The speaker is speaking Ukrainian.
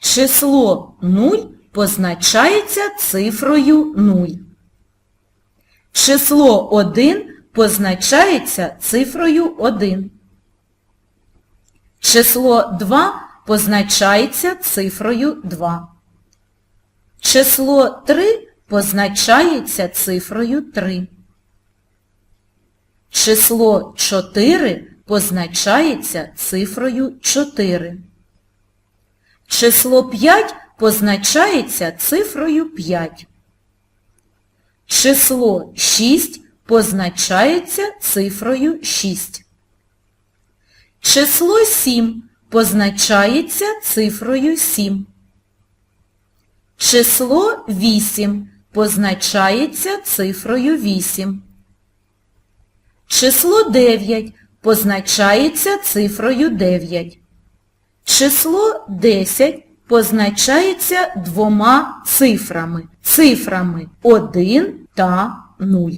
Число 0 позначається цифрою 0. Число 1 позначається цифрою 1. Число 2 позначається цифрою 2. Число 3 позначається цифрою 3. Число 4 позначається цифрою 4. Число 5 позначається цифрою 5. Число 6 позначається цифрою 6. Число 7 позначається цифрою 7. Число 8 позначається цифрою 8. Число 9 позначається цифрою 9. Число 10 позначається двома цифрами. Цифрами 1 та 0.